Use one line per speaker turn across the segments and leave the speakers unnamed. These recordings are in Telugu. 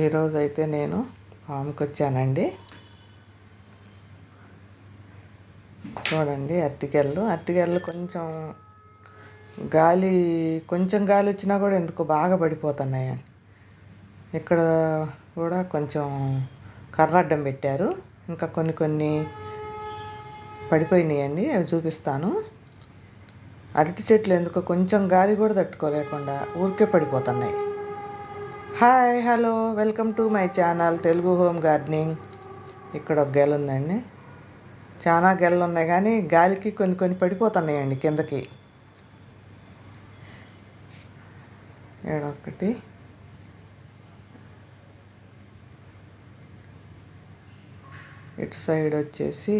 ఈరోజు అయితే నేను ఫామ్కి వచ్చానండి చూడండి అరటికెళ్ళు అరటికెళ్ళు కొంచెం గాలి కొంచెం గాలి వచ్చినా కూడా ఎందుకు బాగా పడిపోతున్నాయి. ఇక్కడ కూడా కొంచెం కర్ర అడ్డం పెట్టారు. ఇంకా కొన్ని కొన్ని పడిపోయినాయండి అవి చూపిస్తాను. అరటి చెట్లు ఎందుకో కొంచెం గాలి కూడా తట్టుకోలేకుండా ఊరికే పడిపోతున్నాయి. Hi hello. Welcome to my channel Telugu home gardening. ఇక్కడ ఒక గెల ఉందండి. చాలా గెలలు ఉన్నాయి కానీ గాలికి కొన్ని కొన్ని పడిపోతున్నాయండి కిందకి. ఏడొకటి ఇటు సైడ్ వచ్చేసి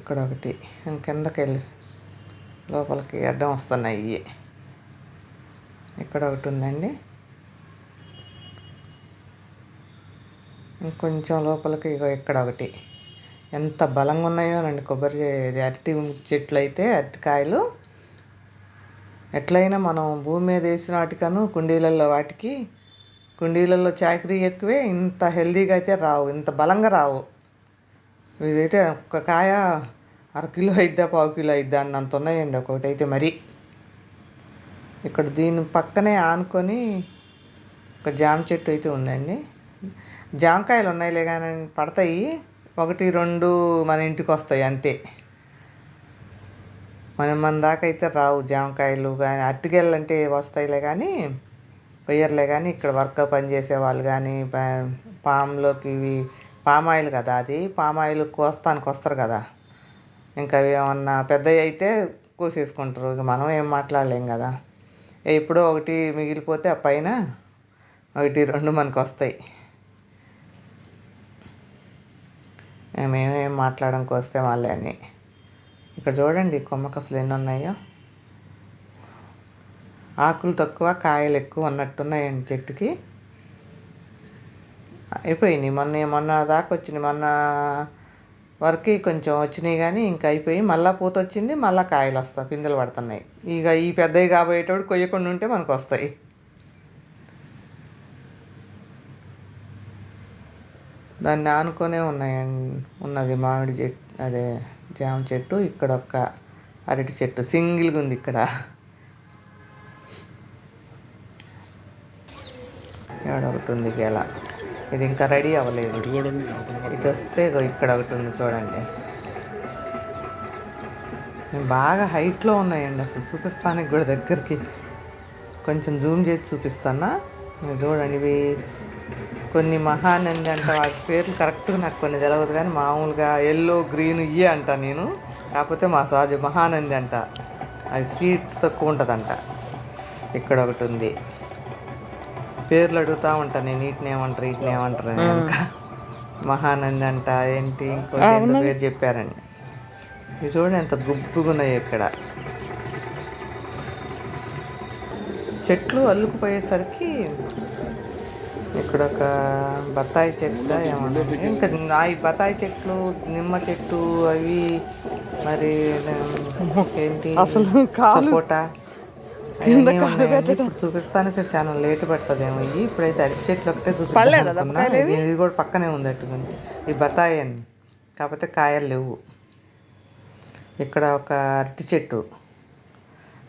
ఇక్కడ ఒకటి. కిందకి వెళ్ళి. లోపలికి అడ్డం వస్తున్నాయి ఇవి ఇక్కడ ఒకటి ఉందండి. ఇంకొంచెం లోపలికి ఇగో ఇక్కడ ఒకటి. ఎంత బలంగా ఉన్నాయోనండి కొబ్బరి ఇది అరటి చెట్లు అయితే అరటికాయలు ఎట్లయినా మనం భూమి మీద వేసిన వాటికను కుండీలలో వాటికి కుండీలలో చాకరీ ఎక్కువే ఇంత హెల్దీగా అయితే రావు ఇంత బలంగా రావు. ఇదైతే ఒక కాయ అర కిలో అయిద్దా పావు కిలో అయిద్దా అన్నంత ఉన్నాయండి. ఒకటి అయితే మరీ. ఇక్కడ దీని పక్కనే ఆనుకొని ఒక జామ చెట్టు అయితే ఉందండి. జామకాయలు ఉన్నాయిలే కానీ పడతాయి. ఒకటి రెండు మన ఇంటికి వస్తాయి అంతే. మన మన దాకా అయితే రావు జామకాయలు కానీ అరటికాయలు అంటే వస్తాయిలే కానీ కొయ్యర్లే కానీ ఇక్కడ వర్క్ పనిచేసే వాళ్ళు కానీ పామ్లోకి ఇవి పామాయిల్ కదా అది. పామాయిల్ కోస్తానికి వస్తారు కదా. ఇంకా అవి ఏమన్నా పెద్దవి అయితే కోసేసుకుంటారు. ఇక మనం ఏం మాట్లాడలేం కదా. ఎప్పుడో ఒకటి మిగిలిపోతే ఆ పైన ఒకటి రెండు మనకు వస్తాయి. మేమేం మాట్లాడడానికి వస్తే మళ్ళీ అని. ఇక్కడ చూడండి కొమ్మకు అసలు ఎన్ని ఉన్నాయో. ఆకులు తక్కువ కాయలు ఎక్కువ ఉన్నట్టున్నాయండి చెట్టుకి. అయిపోయినాయి. మొన్న మొన్న దాకా వచ్చినాయి. మొన్న వరకు కొంచెం వచ్చినాయి కానీ ఇంకా అయిపోయి మళ్ళీ పూత వచ్చింది మళ్ళీ కాయలు వస్తాయి పిందెలు పడుతున్నాయి. ఇక ఈ పెద్దవి కాబోయేటప్పుడు కొయ్యకుండా ఉంటే మనకు వస్తాయి. దాన్ని ఆనుకొనే ఉన్నాయండి ఉన్నది మామిడి చెట్టు అదే జామ చెట్టు ఇక్కడ ఒక అరటి చెట్టు సింగిల్గా ఉంది ఇక్కడ. ఏడొకటి ఉంది గెల ఇది ఇంకా రెడీ అవ్వలేదు. ఇటు వస్తే ఇక్కడ ఒకటి ఉంది చూడండి. బాగా హైట్లో ఉన్నాయండి అసలు చూపిస్తానికి కూడా దగ్గరికి. కొంచెం జూమ్ చేసి చూపిస్తానా? చూడండి ఇవి కొన్ని మహానంది అంట వాటి పేర్లు కరెక్ట్గా నాకు కొన్ని తెలియదు కానీ మామూలుగా ఎల్లో గ్రీన్ ఇయే అంట నేను. కాకపోతే మా సహజ మహానంది అంట. అది స్వీట్ తక్కువ ఉంటుందంట. ఇక్కడ ఒకటి ఉంది. పేర్లు అడుగుతూ ఉంటాను నేను వీటిని ఏమంటారు వీటిని ఏమంటారు ఇంకా మహానంది అంట ఏంటి ఇంకోటి పేరు చెప్పారండి. ఇవి చూడండి ఎంత గుబ్బుగున్నాయి ఇక్కడ. చెట్లు అల్లుకుపోయేసరికి ఇక్కడ ఒక బత్తాయి చెట్టు ఏమన్నా ఇంకా ఈ బత్తాయి చెట్లు నిమ్మ చెట్టు అవి మరి ఏంటి? సపోటా. ఇప్పుడు చూపిస్తానికి చాలా లేట్ పడుతుందేమో. ఇవి ఇప్పుడైతే అరటి చెట్లు ఒకటే చూపిస్తున్నా ఇది కూడా పక్కనే ఉంది అట్టుకుంది. ఈ బత్తాయి అని కాకపోతే కాయలు లేవు. ఇక్కడ ఒక అరటి చెట్టు.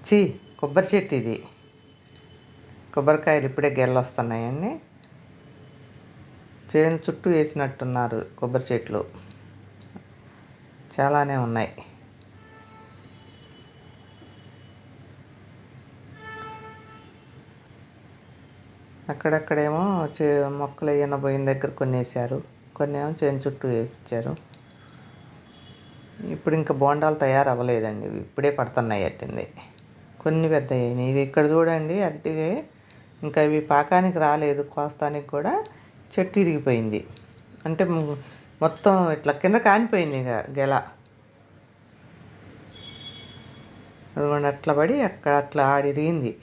చీ కొబ్బరి చెట్టు ఇది. కొబ్బరికాయలు ఇప్పుడే గెల్లు వస్తున్నాయండి చేను చుట్టూ వేసినట్టున్నారు కొబ్బరి చెట్లు. చాలానే ఉన్నాయి. అక్కడక్కడేమో చే మొక్కలు వేయన పోయిన దగ్గర కొన్ని వేసారు కొన్ని ఏమో చేను చుట్టూ వేయించారు. ఇప్పుడు ఇంకా బోండాలు తయారవ్వలేదండి. ఇప్పుడే పడుతున్నాయి అట్టింది. కొన్ని పెద్ద ఇవి ఇక్కడ చూడండి అట్టిగే ఇంకా ఇవి పాకానికి రాలేదు. కోస్తానికి కూడా చెట్టు ఇరిగిపోయింది. అంటే మొత్తం ఇట్లా కింద కానిపోయింది ఇక గెల. అదిగోండి అట్లా పడి అక్కడ అట్లా ఆడిరిగింది.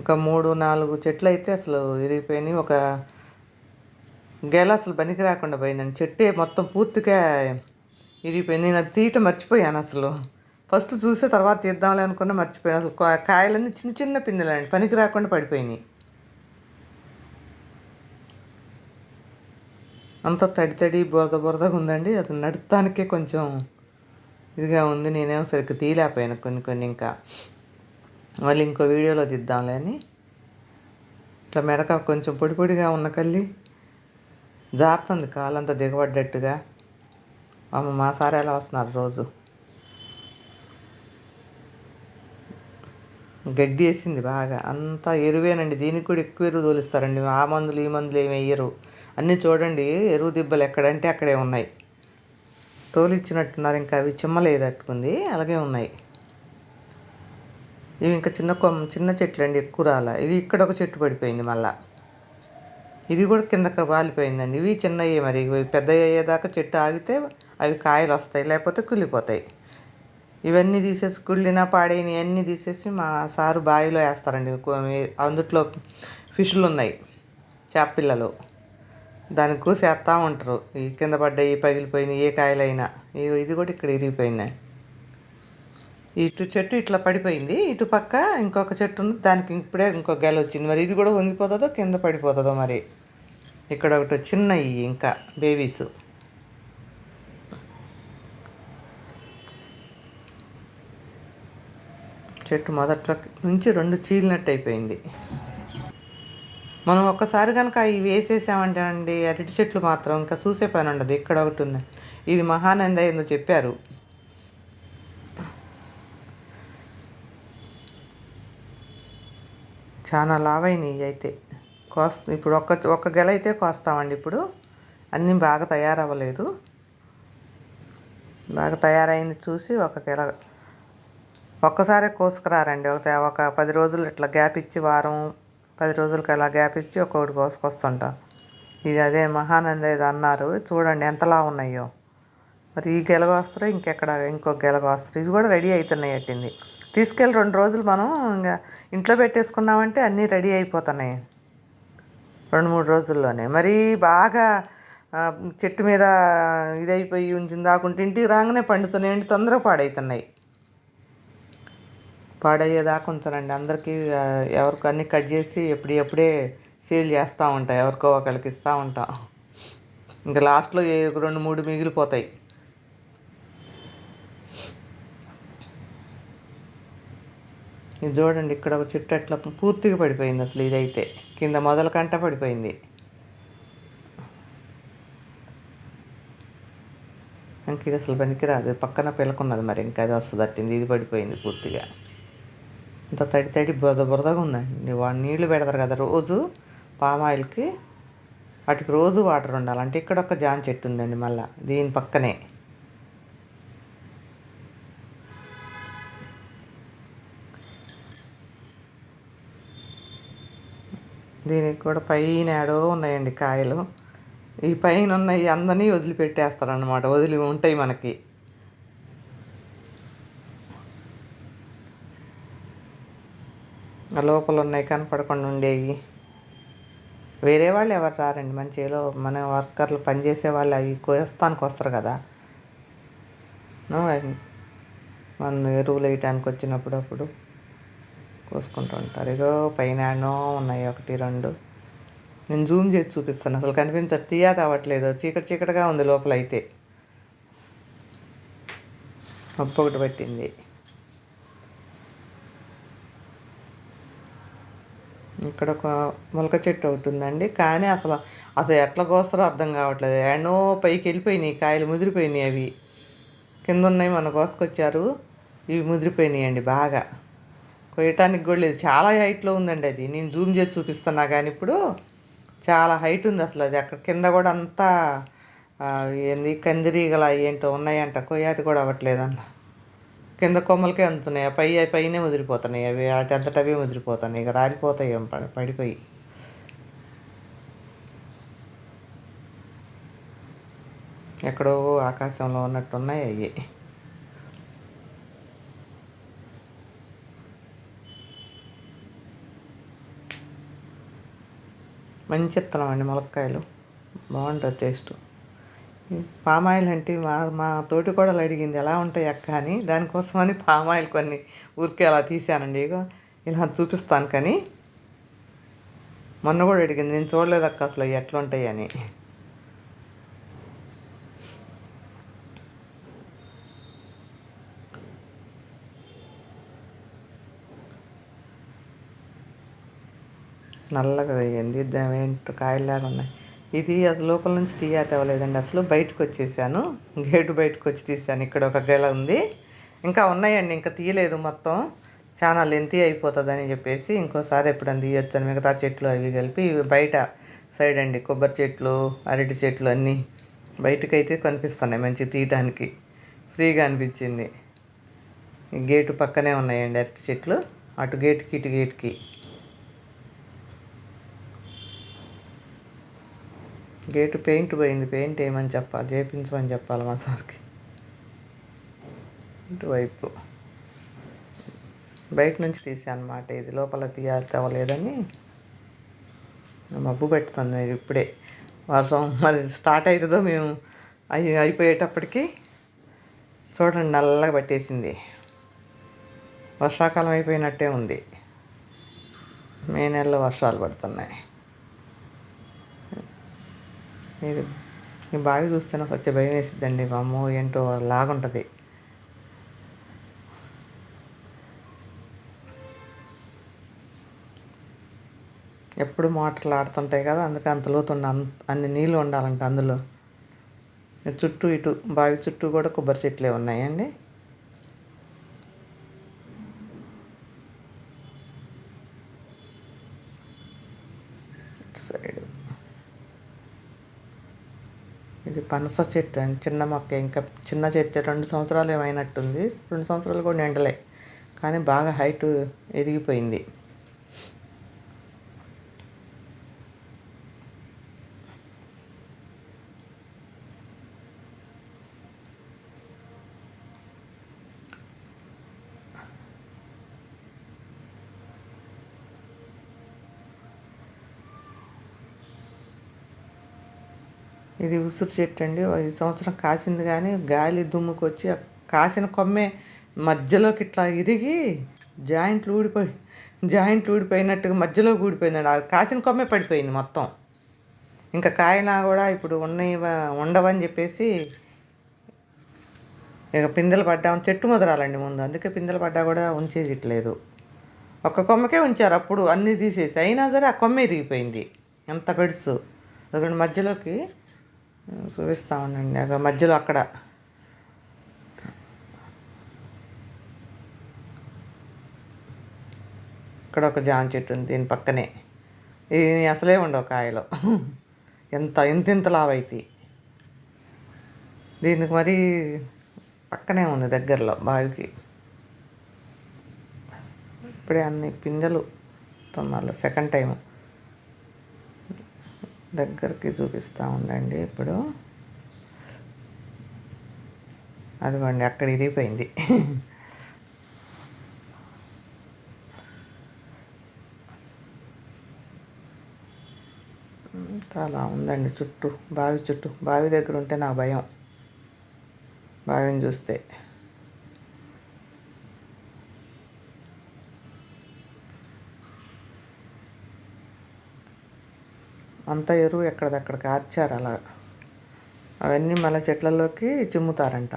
ఒక మూడు నాలుగు చెట్లు అయితే అసలు ఇరిగిపోయినాయి ఒక గెల అసలు పనికి రాకుండా పోయిందండి. చెట్టే మొత్తం పూర్తిగా ఇరిగిపోయింది నేను అది తీయటం మర్చిపోయాను అసలు. ఫస్ట్ చూసే తర్వాత తీద్దాంలే అనుకున్నా మర్చిపోయాను. అసలు కాయలన్నీ చిన్న చిన్న పిందెలండి. పనికి రాకుండా పడిపోయినాయి. అంత తడి తడి బురద బురదగా ఉందండి. అది నడతానికే కొంచెం ఇదిగా ఉంది. నేనేమో సరిగ్గా తీయలేకపోయాను కొన్ని కొన్ని ఇంకా. మళ్ళీ ఇంకో వీడియోలో తీద్దాంలే అని. ఇట్లా మెరక కొంచెం పొడి పొడిగా ఉన్న కళ్ళి జారుతుంది కాలంతా దిగబడ్డట్టుగా. అమ్మ మా సార్ ఎలా వస్తున్నారు రోజు? గడ్డి వేసింది బాగా. అంతా ఎరువేనండి. దీనికి కూడా ఎక్కువ ఎరువు తోలిస్తారండి. ఆ మందులు ఈ మందులు ఏమి వేయరు. అన్నీ చూడండి ఎరువు దిబ్బలు ఎక్కడంటే అక్కడే ఉన్నాయి. తోలిచ్చినట్టున్నారు ఇంకా అవి చిమ్మలేదట్టుకుంది. అలాగే ఉన్నాయి. ఇవి ఇంకా చిన్న కొమ్మ చిన్న చెట్లు అండి ఎక్కువ రాలా. ఇవి ఇక్కడ ఒక చెట్టు పడిపోయింది మళ్ళా. ఇది కూడా కిందకి వాలిపోయిందండి. ఇవి చిన్నవి మరి. ఇవి పెద్ద అయ్యేదాకా చెట్టు ఆగితే అవి కాయలు వస్తాయి లేకపోతే కుళ్ళిపోతాయి. ఇవన్నీ తీసేసి కుళ్ళినా పాడైనవి అన్నీ తీసేసి మా సారు బావిలో వేస్తారండి. అందుట్లో ఫిష్లు ఉన్నాయి చేపపిల్లలు దానికి కూసేస్తూ ఉంటారు. ఈ కింద పడ్డాయి పగిలిపోయినాయి ఏ కాయలైనా. ఇది కూడా ఇక్కడ ఇరిగిపోయింది. ఇటు చెట్టు ఇట్లా పడిపోయింది. ఇటు పక్క ఇంకొక చెట్టు ఉంది. దానికి ఇప్పుడే ఇంకో గెల వచ్చింది. మరి ఇది కూడా వంగిపోతుందో కింద పడిపోతుందో మరి. ఇక్కడ ఒకటి చిన్నవి ఇంకా బేబీస్. చెట్టు మొదట్లో నుంచి రెండు చీలినట్టు అయిపోయింది. మనం ఒక్కసారి కనుక ఇవి వేసేసామంటే అండి అరటి చెట్లు మాత్రం ఇంకా చూసే పని ఉండదు. ఇక్కడ ఒకటి ఉంది. ఇది మహానంద ఏందో చెప్పారు. చాలా లావైనవి అయితే. కోస్ ఇప్పుడు ఒక్క ఒక్క గెల అయితే కోస్తామండి ఇప్పుడు. అన్నీ బాగా తయారవ్వలేదు. బాగా తయారైంది చూసి ఒక గెల. ఒక్కసారే కోసుకురారండి. ఒక ఒక పది రోజులు ఇట్లా గ్యాప్ ఇచ్చి వారం పది రోజులకి అలా గ్యాప్ ఇచ్చి ఒక్కొక్కటి కోసుకొస్తుంటాం. ఇది అదే మహానంద ఇది అన్నారు. చూడండి ఎంతలా ఉన్నాయో మరి ఈ గెలగ వస్తారు ఇంకెక్కడ ఇంకో గెలగ వస్తారు ఇది కూడా రెడీ అవుతున్నాయి అట్టింది. తీసుకెళ్ళి రెండు రోజులు మనం ఇంకా ఇంట్లో పెట్టేసుకున్నామంటే అన్నీ రెడీ అయిపోతున్నాయి. రెండు మూడు రోజుల్లోనే. మరి బాగా చెట్టు మీద ఇదైపోయి ఉంచింది దాకుంటే ఇంటికి రాగానే పండుతున్నాయండి తొందరగా పాడవుతున్నాయి పాడయ్యేదాకా ఉంచనండి. అందరికీ ఆ, ఎవరికి అన్నీ కట్ చేసి ఎప్పుడు ఎప్పుడే సేల్ చేస్తూ ఉంటాం. ఎవరికో ఒకరికి ఇస్తూ ఉంటాం. ఇంకా లాస్ట్లో రెండు మూడు మిగిలిపోతాయి. ఇది చూడండి ఇక్కడ ఒక చెట్టు అట్లా పూర్తిగా పడిపోయింది అసలు ఇదైతే. కింద మొదల కంట పడిపోయింది. ఇంక ఇది అసలు పనికిరాదు. పక్కన పిల్లకున్నది మరి ఇంకా అది వస్తుంది అట్టింది. ఇది పడిపోయింది పూర్తిగా. ఇంత తడి తడి బురద బురదగా ఉందండి. వాడు నీళ్ళు పెడతారు కదా రోజు పామాయిల్కి వాటికి రోజు వాటర్ ఉండాలంటే ఇక్కడ ఒక జాన్ చెట్టు ఉందండి మళ్ళీ. దీని పక్కనే. దీనికి కూడా పైన ఏడో ఉన్నాయండి కాయలు. ఈ పైన ఉన్నాయి అందరినీ వదిలిపెట్టేస్తారనమాట వదిలి ఉంటాయి మనకి. లోపల ఉన్నాయి కనపడకుండా ఉండేవి. వేరే వాళ్ళు ఎవరు రారండి? మన చేలో మన వర్కర్లు పనిచేసే వాళ్ళు అవి కోస్తానికి వస్తారు కదా. మనం మన ఎరువులు వేయటానికి వచ్చినప్పుడు అప్పుడు. కోసుకుంటూ ఉంటారు. ఇగో పైన ఎన్నో ఉన్నాయి. ఒకటి రెండు. నేను జూమ్ చేసి చూపిస్తాను. అసలు కనిపించదు తీయా అవ్వట్లేదు చీకటి చీకటిగా ఉంది లోపల అయితే అప్పు ఒకటి పట్టింది. ఇక్కడ ఒక మొలక చెట్టు ఒకటి ఉందండి. కానీ అసలు అసలు ఎట్లా కోస్తారో అర్థం కావట్లేదు. ఎన్నో పైకి వెళ్ళిపోయినాయి. కాయలు ముదిరిపోయినాయి అవి. కింద ఉన్నాయి మన కోసుకొచ్చారు ఇవి ముదిరిపోయినాయి అండి బాగా. కొయ్యటానికి కూడా లేదు. చాలా హైట్లో ఉందండి అది. నేను జూమ్ చేసి చూపిస్తున్నా కానీ ఇప్పుడు చాలా హైట్ ఉంది అసలు అది. అక్కడ కింద కూడా అంతా ఏంది కందిరీగల ఏంటో ఉన్నాయంట. కొయ్యాది కూడా అవ్వట్లేదన్న కింద కొమ్మలకే అందుతున్నాయి. ఆ పై పైనే ముదిరిపోతున్నాయి. అవి వాటి అంతటా అవే ముదిరిపోతున్నాయి. ఇక రాలిపోతాయి ఏం పడి- పడిపోయి. ఎక్కడో ఆకాశంలో ఉన్నట్టు ఉన్నాయి అవి మంచి ఇత్తనం అండి ములక్కాయలు. బాగుంటుంది టేస్ట్ పామాయిల్ అంటే మా మా తోటి కూడా అడిగింది ఎలా ఉంటాయి అక్క? అని. దానికోసమని పామాయిల్ కొన్ని ఊరికే అలా తీసానండి ఇగో ఇలా చూపిస్తాను కానీ మొన్న కూడా అడిగింది నేను చూడలేదు అక్క అసలు అవి ఎట్లా ఉంటాయి అని. నల్లగా అయ్యింది ఏంటో కాయలాగా ఉన్నాయి. ఇది అసలు లోపల నుంచి తీయ తేవలేదండి అసలు బయటకు వచ్చేసాను. గేటు బయటకు వచ్చి తీసాను ఇక్కడ ఒక గెల ఉంది. ఇంకా ఉన్నాయండి. ఇంకా తీయలేదు మొత్తం. చాలా లెంతీ అయిపోతుందని చెప్పేసి ఇంకోసారి ఎప్పుడన్నా తీయొచ్చాను మిగతా చెట్లు అవి కలిపి ఇవి బయట సైడ్ అండి. కొబ్బరి చెట్లు అరటి చెట్లు అన్నీ బయటకైతే కనిపిస్తున్నాయి మంచి తీయటానికి. ఫ్రీగా అనిపించింది. గేటు పక్కనే ఉన్నాయండి అరటి చెట్లు. అటు గేటుకి ఇటు గేటుకి. గేటు పెయింట్ పోయింది పెయింట్ వేయమని చెప్పాలి? చేయించమని చెప్పాలి మా సార్కి. ఇటువైపు. బయట నుంచి తీసానమాట ఇది. లోపల తీయ మబ్బు పెడుతుంది ఇప్పుడే. వర్షం మరి స్టార్ట్ అవుతుందో మేము అయి అయిపోయేటప్పటికి చూడండి నల్లగా పట్టేసింది. వర్షాకాలం అయిపోయినట్టే ఉంది. మే నెలలో వర్షాలు పడుతున్నాయి. ఇది ఈ బావి చూస్తే నాకు సత్య భయం వేసిద్దండి మా అమ్మ ఏంటో లాగుంటుంది. ఎప్పుడు మోటార్లు ఆడుతుంటాయి కదా అందుకే అంత లోతుండ అన్ని నీళ్ళు ఉండాలంట అందులో. చుట్టూ ఇటు బావి చుట్టూ కూడా కొబ్బరి చెట్లే ఉన్నాయండి. సైడ్. ఇది పనస చెట్టు అండి చిన్న మొక్క. ఇంకా చిన్న చెట్టు రెండు సంవత్సరాలు ఏమైనట్టుంది రెండు సంవత్సరాలు కూడా నిండలే కానీ బాగా హైట్ ఎదిగిపోయింది. ఇది ఉసురు చెట్టు అండి. ఈ సంవత్సరం కాసింది కానీ గాలి దుమ్ముకు వచ్చి కాసిన కొమ్మే మధ్యలోకి ఇట్లా ఇరిగి జాయింట్లు ఊడిపోయి జాయింట్లు ఊడిపోయినట్టుగా మధ్యలో ఊడిపోయిందండి. అది కాసిన కొమ్మే పడిపోయింది మొత్తం. ఇంకా కాయనా కూడా ఇప్పుడు ఉన్నాయి ఉండవని చెప్పేసి ఇక పిందెలు పడ్డా. చెట్టు ముదరాలండి ముందు. అందుకే పిందెలు పడ్డా కూడా ఉంచేసిట్లేదు. ఒక్క కొమ్మకే ఉంచారు అప్పుడు అన్నీ తీసేసి. అయినా సరే ఆ కొమ్మ ఇరిగిపోయింది. ఎంత పెడుసు. అక్కడ మధ్యలోకి చూపిస్తా ఉండండి. అక్కడ మధ్యలో అక్కడ. ఇక్కడ ఒక జామ చెట్టు ఉంది దీని పక్కనే. ఇది అసలే ఉండవు కాయలో. ఎంత ఎంత ఇంత లావైతాయి దీనికి మరి పక్కనే ఉంది దగ్గరలో బావికి. ఇప్పుడే అన్ని పిందెలు మళ్ళీ సెకండ్ టైము. దగ్గరికి చూపిస్తూ ఉండండి ఇప్పుడు. అదిగోండి అక్కడ ఇరిగిపోయింది. చాలా ఉందండి చుట్టూ బావి చుట్టూ. బావి దగ్గర ఉంటే నా భయం. బావిని చూస్తే. అంత ఎరువు ఎక్కడిదక్కడ కార్చారు అలా. అవన్నీ మళ్ళీ చెట్లలోకి చిమ్ముతారంట.